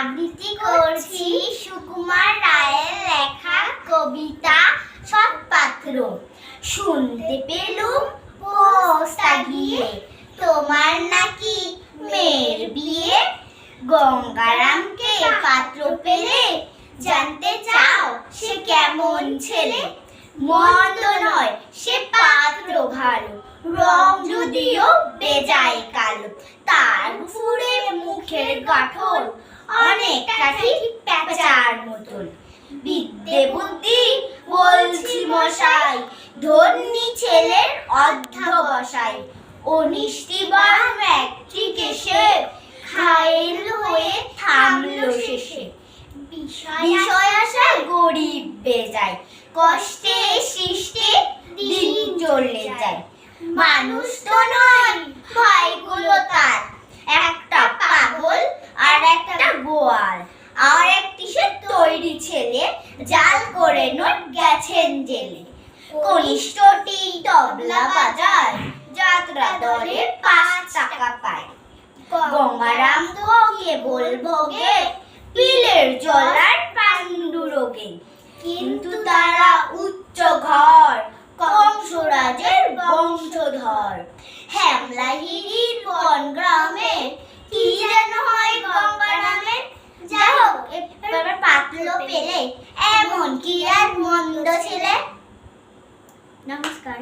আবৃত্তি করছি সুকুমার রায়ের লেখা কবিতা সৎপাত্র। শুনতে পেলুম পোস্তা গিয়ে তোমার নাকি মেয়ের বিয়ে? গঙ্গারামকে পাত্র পেলে জানতে চাও সে কেমন ছেলে? মন্দ নয়, সে পাত্র ভালো। রং যদিও বেজায় কালো, তার ফুরে মুখের গঠন অনেকটা ঠিক প্যাঁচার মতন। বিদ্যে বুদ্ধি বলছি মশাই, ধন্যী ছেলের অধ্যবসায়। অনিষ্টিবার ম্যাট্রিক এসে খায়ের হয়ে থামলো শেষে। বিষয় আশায় গরিব বেজায়, কষ্টে সৃষ্টি দিন চলে যায়। মানুষ তো নয় ভাইগুলো তার একটা পাগল আর একটা গোয়াল আর একটি সে তৈরি ছেলে জাল করে নোট গেছেন জেলে। কনিষ্ঠটি তবলা যাত্রা পাঁচ টাকা পায়। গঙ্গারাম পিলের জলার পাণ্ডু রোগে। কিন্তু তারা উচ্চ ঘর, কংসরাজের বংশধর। হ্যামলাহিরির বন এমন কি আর মন্দ ছিলে নমস্কার।